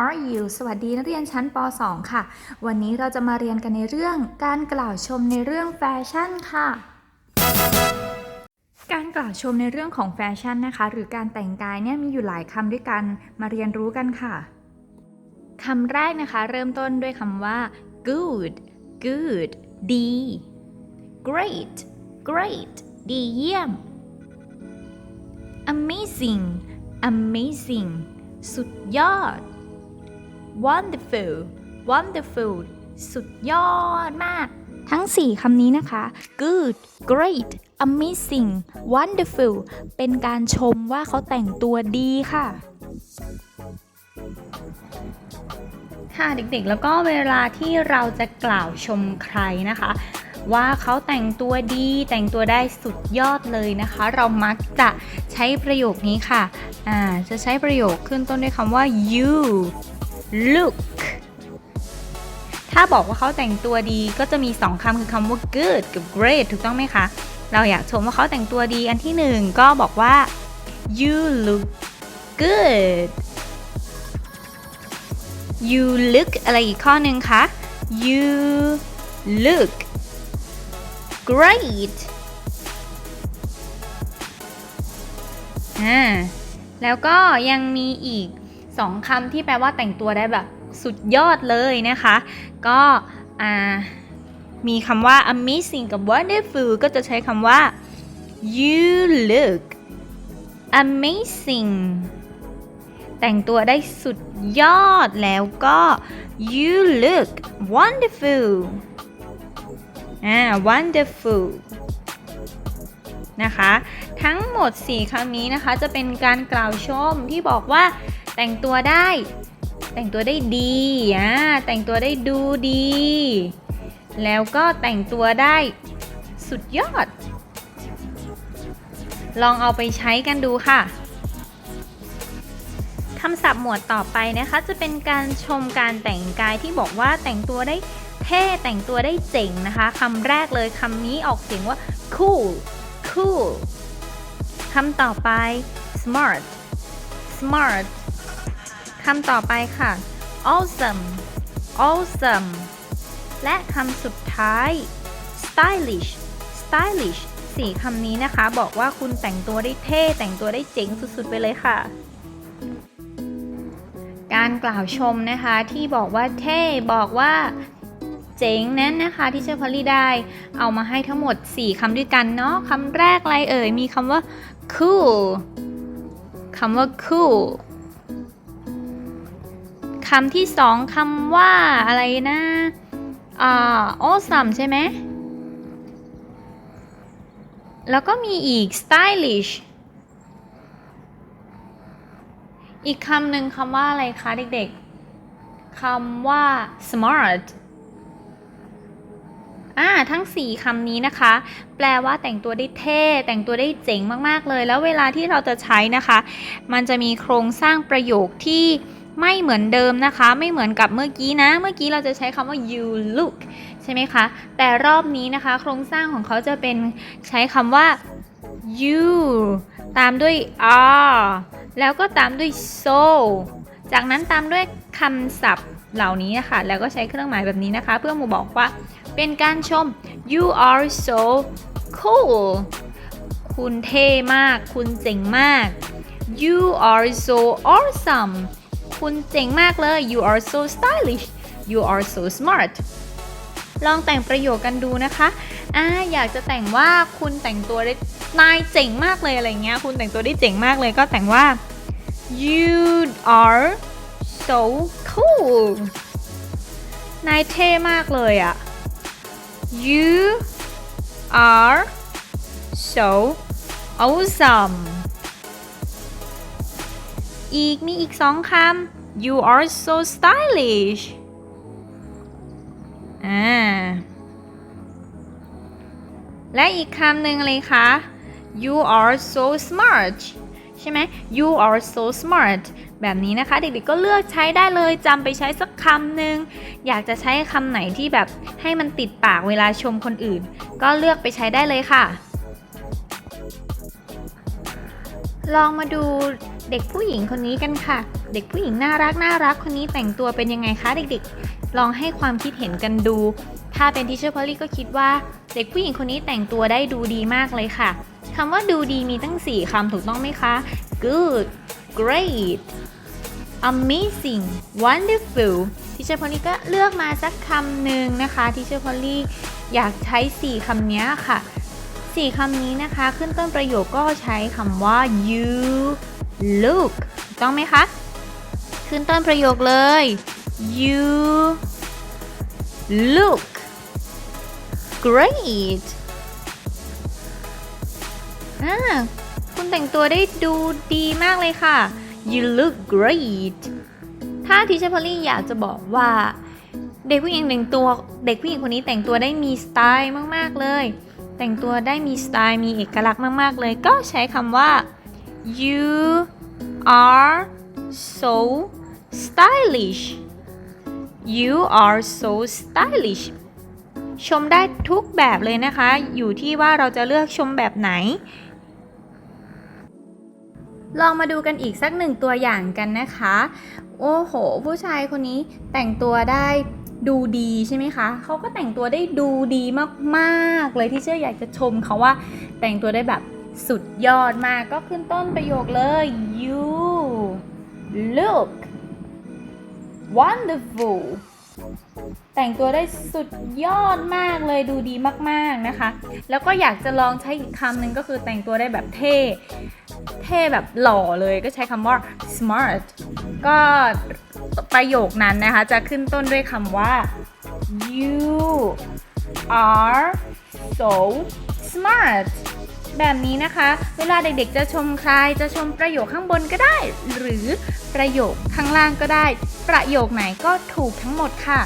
are you สวัสดีนักเรียนชั้นป .2 ค่ะ วันนี้เราจะมาเรียนกันในเรื่องการกล่าวชมในเรื่องแฟชั่นค่ะ การกล่าวชมในเรื่องของแฟชั่นนะคะ หรือการแต่งกายเนี่ยมีอยู่หลายคำด้วยกัน มาเรียนรู้กันค่ะคำแรกนะคะ เริ่มต้นด้วยคำว่า good good ดี great great ดีเยี่ยม amazing amazing สุดยอด wonderful wonderful สุดยอดมาก ทั้ง 4คำนี้นะคะ good great amazing wonderful เป็นการชมว่าเขาแต่งตัวดีค่ะค่ะเด็กๆ แล้วก็เวลาที่เราจะกล่าวชมใครนะคะ ว่าเขาแต่งตัวดีแต่งตัวได้สุดยอดเลยนะคะ เรามักจะใช้ประโยคนี้ค่ะ อ่าจะใช้ประโยคขึ้นต้นด้วยคำว่า you look ถ้าบอกว่าเขาแต่งตัวดีก็จะมีสองคำคือคำว่า good กับ great ถูกต้องไหมคะ เราอยากชมว่าเขาแต่งตัวดีอันที่หนึ่งก็บอกว่า you look good you look อะไรอีกข้อหนึ่งคะ you look great อ่า แล้วก็ยังมีอีก สองคำที่แปลว่าแต่งตัวได้แบบสุดยอดเลยนะคะ ก็มีคำว่า amazing กับ wonderful ก็จะใช้คำว่า you look amazing แต่งตัวได้สุดยอดแล้วก็ you look wonderful อ่า wonderful นะคะ ทั้งหมด 4คำนี้นะคะ จะเป็นการกล่าวชมที่บอกว่า แต่งตัวได้ แต่งตัวได้ดีอ่าแต่งตัวได้ดูดี แล้วก็แต่งตัวได้สุดยอด ลองเอาไปใช้กันดูค่ะคำศัพท์หมวดต่อไปนะคะ จะเป็นการชมการแต่งกายที่บอกว่าแต่งตัวได้เท่แต่งตัวได้เจ๋งนะคะคำแรกเลยคำนี้ออกเสียงว่า cool cool คำต่อไป smart smart คำต่อไปค่ะ awesome awesome และคำสุดท้าย stylish stylish สี่คำนี้นะคะ บอกว่าคุณแต่งตัวได้เท่ แต่งตัวได้เจ๋งสุดๆ ไปเลยค่ะ การกล่าวชมนะคะที่บอกว่าเท่บอกว่าเจ๋งนั้นนะคะที่เชฟพอลลี่ได้ เอามาให้ทั้งหมด 4คำด้วยกันเนาะคำแรกอะไรเอ่ย มีคำว่า cool คำว่า cool คำที่สองคำว่าอะไรนะอ่า awesome ใช่ไหม แล้วก็มีอีก stylish อีกคำหนึ่งคำว่าอะไรคะเด็กๆ คำว่า smart อ่าทั้ง 4คำนี้นะคะ แปลว่าแต่งตัวได้เท่ แต่งตัวได้เจ๋งมากๆเลย แล้วเวลาที่เราจะใช้นะคะ มันจะมีโครงสร้างประโยคที่ ไม่เหมือนเดิมนะคะ ไม่เหมือนกับเมื่อกี้นะ เมื่อกี้เราจะใช้คำว่า you look ใช่ไหมคะ แต่รอบนี้นะคะ โครงสร้างของเขาจะเป็นใช้คำว่า you ตามด้วย are แล้วก็ตามด้วย so จากนั้นตามด้วยคำศัพท์เหล่านี้นะคะ แล้วก็ใช้เครื่องหมายแบบนี้นะคะ เพื่อมาบอกว่าเป็นการชม you are so cool คุณเท่มาก คุณเจ๋งมาก you are so awesome คุณเจ๋งมากเลย you are so stylish you are so smart ลองแต่งประโยคกันดูนะคะอ่าอยากจะแต่งว่าคุณแต่งตัวได้นายเจ๋งมากเลยอะไรเงี้ย คุณแต่งตัวได้เจ๋งมากเลยก็แต่งว่า you are so cool นายเท่มากเลยอะ you are so awesome อีก มีอีกสองคำ you are so stylish อ่า และอีกคำหนึ่งเลยคะ you are so smart ใช่ไหม you are so smart แบบนี้นะคะ เด็กๆก็เลือกใช้ได้เลยจำไปใช้สักคำหนึ่งอยากจะใช้คำไหนที่แบบให้มันติดปากเวลาชมคนอื่น ก็เลือกไปใช้ได้เลยค่ะ ลองมาดู เด็กผู้หญิงคนนี้กันค่ะ เด็กผู้หญิงน่ารักน่ารักคนนี้แต่งตัวเป็นยังไงคะเด็กๆ ลองให้ความคิดเห็นกันดู ถ้าเป็นทิเชอร์พอลลี่ก็คิดว่า เด็กผู้หญิงคนนี้แต่งตัวได้ดูดีมากเลยค่ะคำว่าดูดีมีตั้ง 4คำถูกต้องไหมคะ good great amazing wonderful ทิเชอร์พอลลี่ก็เลือกมาสักคำหนึ่งนะคะทิเชอร์พอลลี่อยากใช้ 4คำนี้ค่ะ 4คำนี้นะคะ ขึ้นต้นประโยคก็ใช้คำว่า you look ต้องไหมคะ ขึ้นต้นประโยคเลย you look great อ่าคุณแต่งตัวได้ดูดีมากเลยค่ะ you look great ถ้าทิชพอลลี่อยากจะบอกว่า เด็กผู้หญิงแต่งตัว เด็กผู้หญิงคนนี้แต่งตัวได้มีสไตล์มาก ๆ เลย แต่งตัวได้มีสไตล์มีเอกลักษณ์มาก ๆ เลย ก็ใช้คำว่า you are so stylish you are so stylish ชมได้ทุกแบบเลยนะคะ อยู่ที่ว่าเราจะเลือกชมแบบไหน ลองมาดูกันอีกสักหนึ่งตัวอย่างกันนะคะ โอ้โห ผู้ชายคนนี้แต่งตัวได้ดูดีใช่ไหมคะ เขาก็แต่งตัวได้ดูดีมาก ๆ เลยที่เชื่ออยากจะชมเขาว่าแต่งตัวได้แบบ สุดยอดมากก็ขึ้นต้นประโยคเลย you look wonderful แต่งตัวได้สุดยอดมากเลยดูดีมากๆนะคะ แล้วก็อยากจะลองใช้อีกคำหนึ่งก็คือแต่งตัวได้แบบเท่ เท่แบบหล่อเลยก็ใช้คำว่า smart ก็ประโยคนั้นนะคะจะขึ้นต้นด้วยคำว่า you are so smart แบบนี้นะคะ เวลาเด็กๆ จะชมใครจะชมประโยคข้างบนก็ได้ หรือประโยคข้างล่างก็ได้ ประโยคไหนก็ถูกทั้งหมดค่ะ